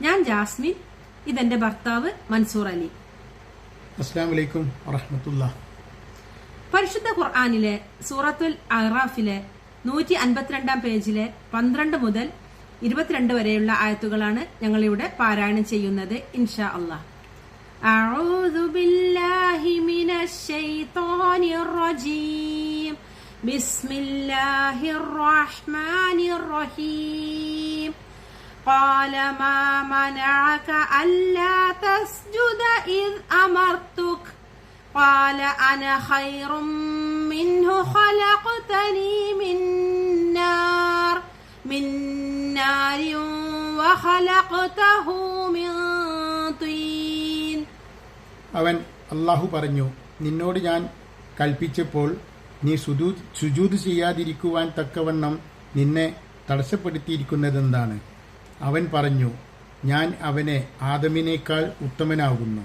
ഞാൻ ജാസ്മിൻ ഇതെന്റെ ഭർത്താവ് മൻസൂർ അലി അസ്സാം വലൈക്കും വറഹമത്തുള്ള പരിശുദ്ധ ഖുർആനിലെ സൂറത്തുൽ അഹ്റാഫിലെ നൂറ്റി അൻപത്തിരണ്ടാം പേജിലെ പന്ത്രണ്ട് മുതൽ ഇരുപത്തിരണ്ട് വരെയുള്ള ആയത്തുകളാണ് ഞങ്ങളിവിടെ പാരായണം ചെയ്യുന്നത് ഇൻഷാ അള്ളാഹ് أعوذ بالله من الشيطان الرجيم بسم الله الرحمن الرحيم قال ما منعك ألا تسجد إذ أمرتك قال أنا خير منه خلقتني من نار من نار وخلقته من طين അവൻ അള്ളാഹു പറഞ്ഞു നിന്നോട് ഞാൻ കൽപ്പിച്ചപ്പോൾ നീ സുജൂ സുജൂത് ചെയ്യാതിരിക്കുവാൻ തക്കവണ്ണം നിന്നെ തടസ്സപ്പെടുത്തിയിരിക്കുന്നതെന്താണ് അവൻ പറഞ്ഞു ഞാൻ അവനെ ആദമിനേക്കാൾ ഉത്തമനാകുന്നു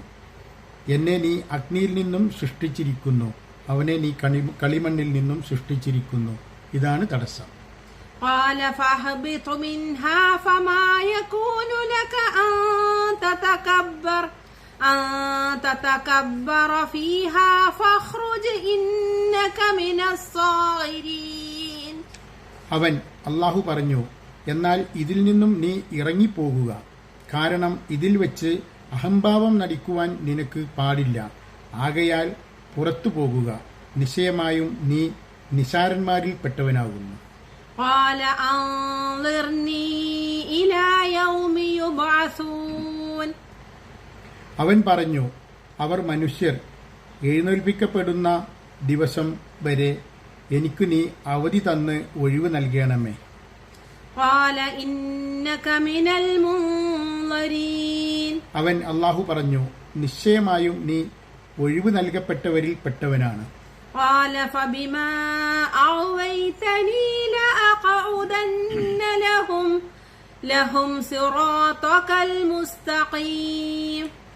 എന്നെ നീ അഗ്നിയിൽ നിന്നും സൃഷ്ടിച്ചിരിക്കുന്നു അവനെ നീ കളി കളിമണ്ണിൽ നിന്നും സൃഷ്ടിച്ചിരിക്കുന്നു ഇതാണ് തടസ്സം قال فاهبط منها فما يكون لك أن تتكبر أن تتكبر فيها فاخرج إنك من الصاغرين അവൻ അള്ളാഹു പറഞ്ഞു എന്നാൽ ഇതിൽ നിന്നും നീ ഇറങ്ങിപ്പോകുക കാരണം ഇതിൽ വെച്ച് അഹംഭാവം നടിക്കുവാൻ നിനക്ക് പാടില്ല ആകയാൽ പുറത്തു പോകുക നിശ്ചയമായും നീ നിസാരന്മാരിൽപ്പെട്ടവനാകുന്നു قال أنظرني إلى يوم يبعثون അവൻ പറഞ്ഞു അവർ മനുഷ്യർ എഴുന്നേൽപ്പിക്കപ്പെടുന്ന ദിവസം വരെ എനിക്ക് നീ അവധി തന്ന് ഒഴിവ് നൽകണമേ അവൻ അള്ളാഹു പറഞ്ഞു നിശ്ചയമായും നീ ഒഴിവ് നൽകപ്പെട്ടവരിൽ പെട്ടവനാണ്.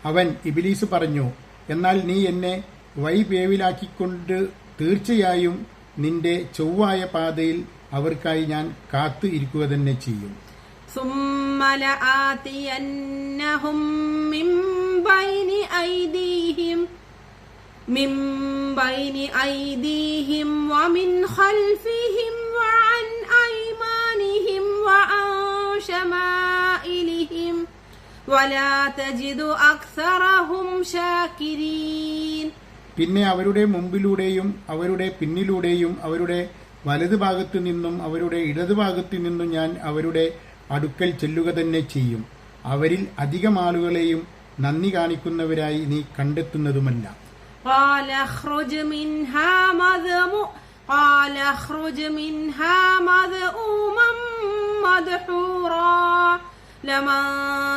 അവൻ ഇബിലീസ് പറഞ്ഞു എന്നാൽ നീ എന്നെ വൈപേവിലാക്കിക്കൊണ്ട് തീർച്ചയായും നിന്റെ ചൊവ്വായ പാതയിൽ അവർക്കായി ഞാൻ കാത്തു ഇരിക്കുക തന്നെ ചെയ്യും ثم لآتينهم من بين أيديهم من بين أيديهم ومن خلفهم وعن أيمانهم وعن شمائلهم ولا تجد أكثرهم شاكرين പിന്നെ അവരുടെ മുമ്പിലൂടെയും അവരുടെ പിന്നിലൂടെയും അവരുടെ വലതു ഭാഗത്തു നിന്നും അവരുടെ ഇടതുഭാഗത്തു നിന്നും ഞാൻ അവരുടെ അടുക്കൽ ചെല്ലുക തന്നെ ചെയ്യും അവരിൽ അധികം ആളുകളെയും നന്ദി കാണിക്കുന്നവരായി നീ കണ്ടെത്തുന്നതുമല്ല قال اخرج منها مذمو قال اخرج منها مذءوما مدحورا لمن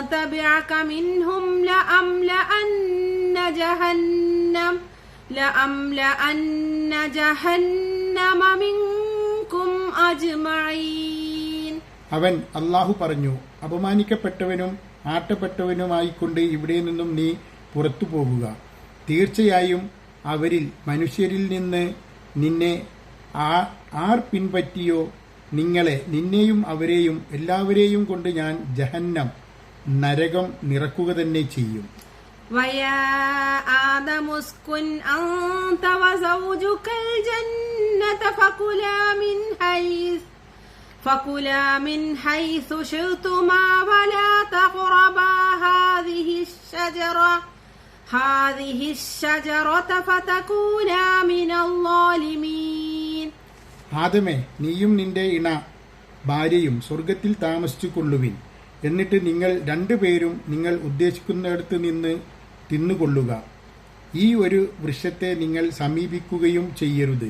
تبعك منهم لأملأن جهنم لأملأن جهنم منكم أجمعين അവൻ അള്ളാഹു പറഞ്ഞു അപമാനിക്കപ്പെട്ടവനും ആട്ടപ്പെട്ടവനുമായിക്കൊണ്ട് ഇവിടെ നിന്നും നീ പുറത്തു പോകുക തീർച്ചയായും അവരിൽ മനുഷ്യരിൽ നിന്ന് നിന്നെ ആ- ആർ പിൻപറ്റിയോ നിങ്ങളെ നിന്നെയും അവരെയും എല്ലാവരെയും കൊണ്ട് ഞാൻ ജഹന്നം നരകം നിറക്കുക തന്നെ ചെയ്യും ويا آدم اسكن أنت وزوجك الجنة فكلا من حيث فكلا من حيث شئتما ولا تقربا هذه الشجرة هذه الشجرة فتكونا من الظالمين ആദമേ നീയും നിന്റെ ഇണ ഭാര്യയും സ്വർഗത്തിൽ താമസിച്ചു കൊള്ളുവിൻ എന്നിട്ട് നിങ്ങൾ രണ്ടുപേരും നിങ്ങൾ ഉദ്ദേശിക്കുന്നിടത്ത് നിന്ന് തിന്നുകൊള്ളുക ഈ ഒരു വൃക്ഷത്തെ നിങ്ങൾ സമീപിക്കുകയും ചെയ്യരുത്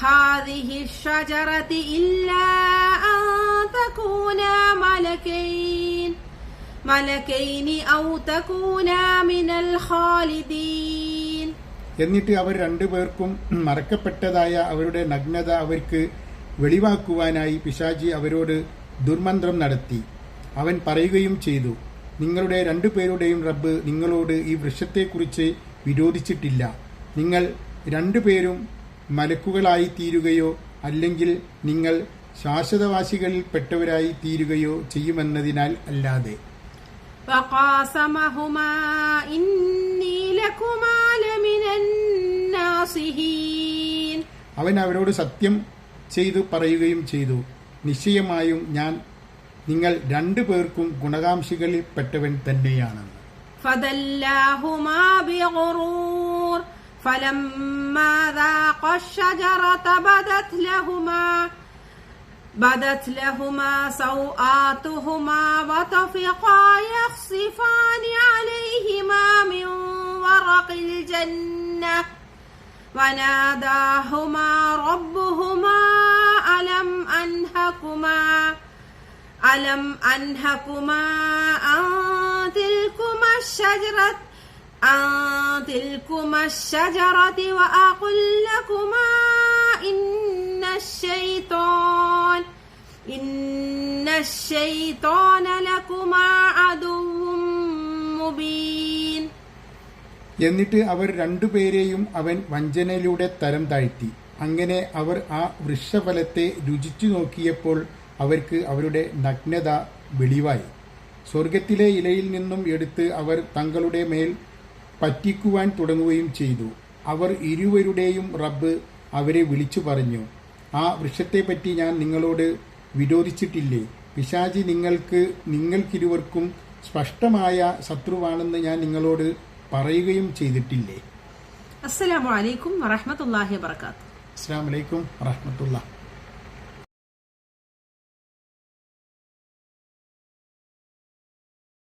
هذه الشجرة إلا أن تكونا ملكين ملكين أو تكونا من الخالدين എന്നിട്ട് അവർ രണ്ടുപേർക്കും മറക്കപ്പെട്ടതായ അവരുടെ നഗ്നത അവർക്ക് വെളിവാക്കുവാനായി പിശാചി അവരോട് ദുർമന്ത്രം നടത്തി അവൻ പറയുകയും ചെയ്തു നിങ്ങളുടെ രണ്ടുപേരുടെയും റബ്ബ് നിങ്ങളോട് ഈ വൃക്ഷത്തെക്കുറിച്ച് വിരോധിച്ചിട്ടില്ല നിങ്ങൾ രണ്ടുപേരും മലക്കുകളായി തീരുകയോ അല്ലെങ്കിൽ നിങ്ങൾ ശാശ്വതവാസികളിൽ പെട്ടവരായി തീരുകയോ ചെയ്യുമെന്നതിനാൽ അല്ലാതെ. അവൻ അവരോട് സത്യം ചെയ്തു പറയുകയും ചെയ്തു. നിശ്ചയമായും ഞാൻ നിങ്ങൾ രണ്ടു പേർക്കും ഗുണകാംക്ഷികളിൽ പെട്ടവൻ തന്നെയാണെന്ന് ഫദല്ലാഹുമാ فلما ذاقا الشجرة بدت لهما بدت لهما سوآتهما وطفقا يخصفان عليهما من ورق الجنة. وناداهما ربهما ألم أنهكما؟ ألم أنهكما عن تلكما الشجرة؟ عن تلكما الشجرة وأقل لكما إن الشيطان إن الشيطان لكما عدو مبين എന്നിട്ട് അവർ രണ്ടുപേരെയും അവൻ വഞ്ചനയിലൂടെ തരം താഴ്ത്തി അങ്ങനെ അവർ ആ വൃക്ഷഫലത്തെ രുചിച്ചു നോക്കിയപ്പോൾ അവർക്ക് അവരുടെ നഗ്നത വെളിവായി സ്വർഗത്തിലെ ഇലയിൽ നിന്നും എടുത്ത് അവർ തങ്ങളുടെ മേൽ പറ്റിക്കുവാൻ തുടങ്ങുകയും ചെയ്തു. അവർ ഇരുവരുടെയും റബ്ബ് അവരെ വിളിച്ചു പറഞ്ഞു ആ വൃക്ഷത്തെപ്പറ്റി ഞാൻ നിങ്ങളോട് വിരോധിച്ചിട്ടില്ലേ? പിശാചി നിങ്ങൾക്ക് നിങ്ങൾക്കിരുവർക്കും സ്പഷ്ടമായ ശത്രുവാണെന്ന് ഞാൻ നിങ്ങളോട് പറയുകയും ചെയ്തിട്ടില്ലേ? അസ്സലാമലൈക്കും വറഹമത്തല്ലാഹി വർക്കാത്ത അസ്സാം വലൈക്കും വറഹമത്തല്ലാ